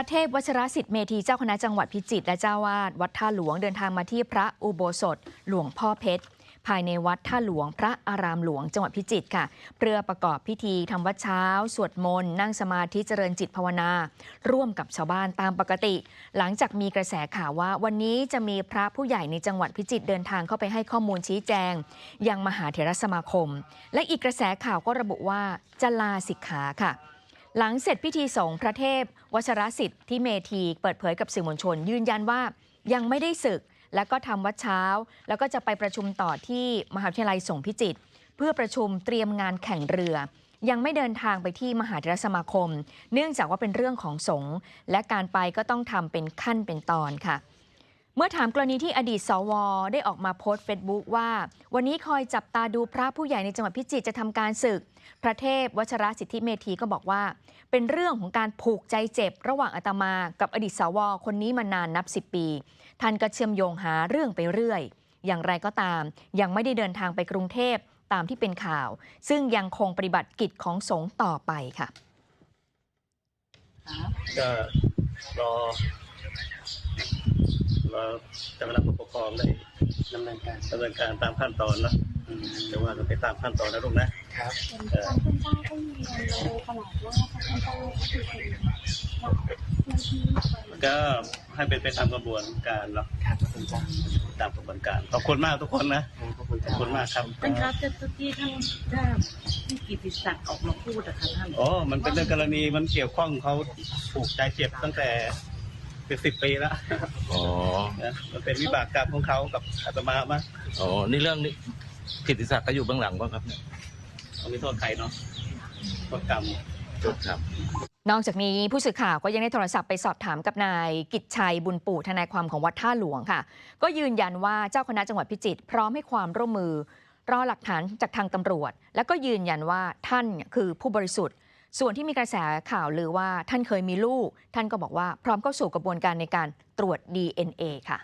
ระเทพวชรสิทธิ์เมธีเจ้าคณะจังหวัดพิจิตรและเจ้าวาดวัดท่าหลวงเดินทางมาที่พระอุโบสถ หลวงพ่อเพชร ภายในวัดท่าหลวงพระอารามหลวงจังหวัดพิจิตรค่ะ เพื่อประกอบพิธีทำวัดเช้า สวดมนต์นั่งสมาธิเจริญจิตภาวนา ร่วมกับชาวบ้านตามปกติ หลังจากมีกระแสข่าวว่า วันนี้จะมีพระผู้ใหญ่ในจังหวัดพิจิตรเดินทางเข้าไปให้ข้อมูลชี้แจง ยังมหาเถรสมาคม และอีกกระแสข่าวก็ระบุว่าจะลาสิกขาค่ะ หลังเสร็จพิธีสงฆ์พระเทพวชรสิทธิ์ที่เมธีเปิดเผยกับสื่อมวลชน ยืนยันว่ายังไม่ได้ศึก แล้วก็ทำวัดเช้า แล้วก็จะไปประชุมต่อที่มหาวิทยาลัยสงฆ์พิจิตรเพื่อประชุมเตรียมงานแข่งเรือ ยังไม่เดินทางไปที่มหาเถรสมาคม เนื่องจากว่าเป็นเรื่องของสงฆ์และการไปก็ต้องทำเป็นขั้นเป็นตอนค่ะ เมื่อถามกรณีที่อดีตสว ได้ออกมาโพสต์เฟซบุ๊กว่า วันนี้คอยจับตาดูพระผู้ใหญ่ในจังหวัดพิจิตรจะทำการศึก พระเทพวชรสิทธิเมธีก็บอกว่า เป็นเรื่องของการผูกใจเจ็บ ระหว่างอาตมากับอดีตสว คนนี้มานานนับ 10 ปี ท่านก็เชื่อมโยงหาเรื่องไปเรื่อย อย่างไรก็ตาม ยังไม่ได้เดินทางไปกรุงเทพตามที่เป็นข่าว ซึ่งยังคงปฏิบัติกิจของสงฆ์ต่อไปค่ะก็รอ รอเจ้าคณะผู้ปกครองได้ดำเนินการดำเนินการตามขั้นตอนเนอะอืมเดี๋ยวว่ากันไปตามขั้นตอนนะลูกนะครับทางคุณเจ้าก็ยืนยันเลยตลอดว่าทางคุณเจ้าก็คือเป็นพื้นที่ก็ให้เป็นไปตามกระบวนการเนาะครับขอบคุณจ้าตามกระบวนการ ขอบคุณมากทุกคนนะ ขอบคุณขอบคุณมากครับท่านครับแต่ตะกี้ท่านถ้าที่กิติศักดิ์ออกมาพูดอะค่ะท่าน อ๋อ มันเป็นเรื่องกรณีมันเกี่ยวข้องเขาผูกใจเจ็บตั้งแต่ เป็นสิบปีแล้วอ๋อนะมันเป็นวิบากกรรมของเขากับอาตมามั้งอ๋อนี่เรื่องนี้กิตติศักดิ์ก็อยู่เบื้องหลังป่ะครับเนี่ยตรงนี้โทษใครเนาะโทษกรรมครับ นอกจากนี้ผู้สื่อข่าวก็ยังได้โทรศัพท์ไปสอบถามกับนายกิจชัยบุญปู่ทนายความของวัดท่าหลวงค่ะ ก็ยืนยันว่าเจ้าคณะจังหวัดพิจิตรพร้อมให้ความร่วมมือ รอหลักฐานจากทางตำรวจ แล้วก็ยืนยันว่าท่านเนี่ยคือผู้บริสุทธิ์ ส่วนที่มีกระแสข่าวลือว่าท่านเคยมีลูก ท่านก็บอกว่าพร้อมเข้าสู่กระบวนการในการตรวจ DNA ค่ะ